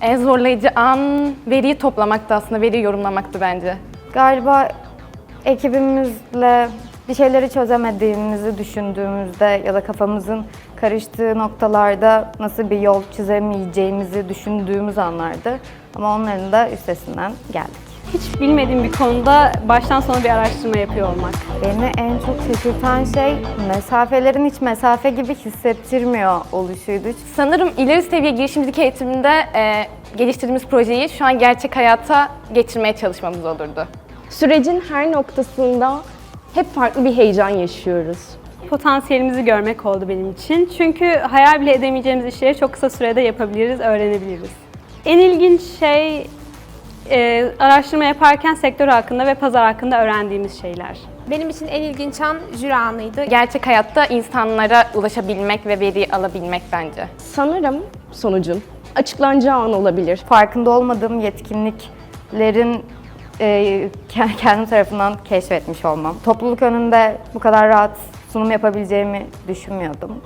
En zorlayıcı an veriyi toplamaktı aslında, veriyi yorumlamaktı bence. Galiba ekibimizle bir şeyleri çözemediğimizi düşündüğümüzde ya da kafamızın karıştığı noktalarda nasıl bir yol çizemeyeceğimizi düşündüğümüz anlardı. Ama onların da üstesinden geldik. Hiç bilmediğim bir konuda baştan sona bir araştırma yapıyor olmak. Beni en çok şaşırtan şey mesafelerin hiç mesafe gibi hissettirmiyor oluşuydu. Sanırım ileri seviye girişimcilik eğitiminde e, geliştirdiğimiz projeyi şu an gerçek hayata geçirmeye çalışmamız olurdu. Sürecin her noktasında hep farklı bir heyecan yaşıyoruz. Potansiyelimizi görmek oldu benim için. Çünkü hayal bile edemeyeceğimiz işleri çok kısa sürede yapabiliriz, öğrenebiliriz. En ilginç şey e, araştırma yaparken sektör hakkında ve pazar hakkında öğrendiğimiz şeyler. Benim için en ilginç an jüri anıydı. Gerçek hayatta insanlara ulaşabilmek ve veriyi alabilmek bence. Sanırım sonucun açıklanacağı an olabilir. Farkında olmadığım yetkinliklerin e, ke- kendim tarafından keşfetmiş olmam. Topluluk önünde bu kadar rahat sunum yapabileceğimi düşünmüyordum.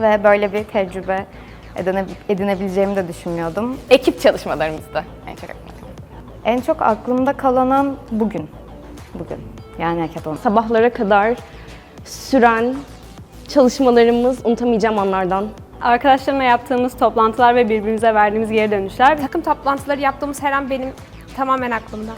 Ve böyle bir tecrübe edine- edinebileceğimi de düşünmüyordum. Ekip çalışmalarımızda en çok. En çok aklımda kalan bugün. Bugün. Yani hackathon. Sabahlara kadar süren çalışmalarımız unutamayacağım anlardan. Arkadaşlarımla yaptığımız toplantılar ve birbirimize verdiğimiz geri dönüşler Takım toplantıları yaptığımız her an benim tamamen aklımda.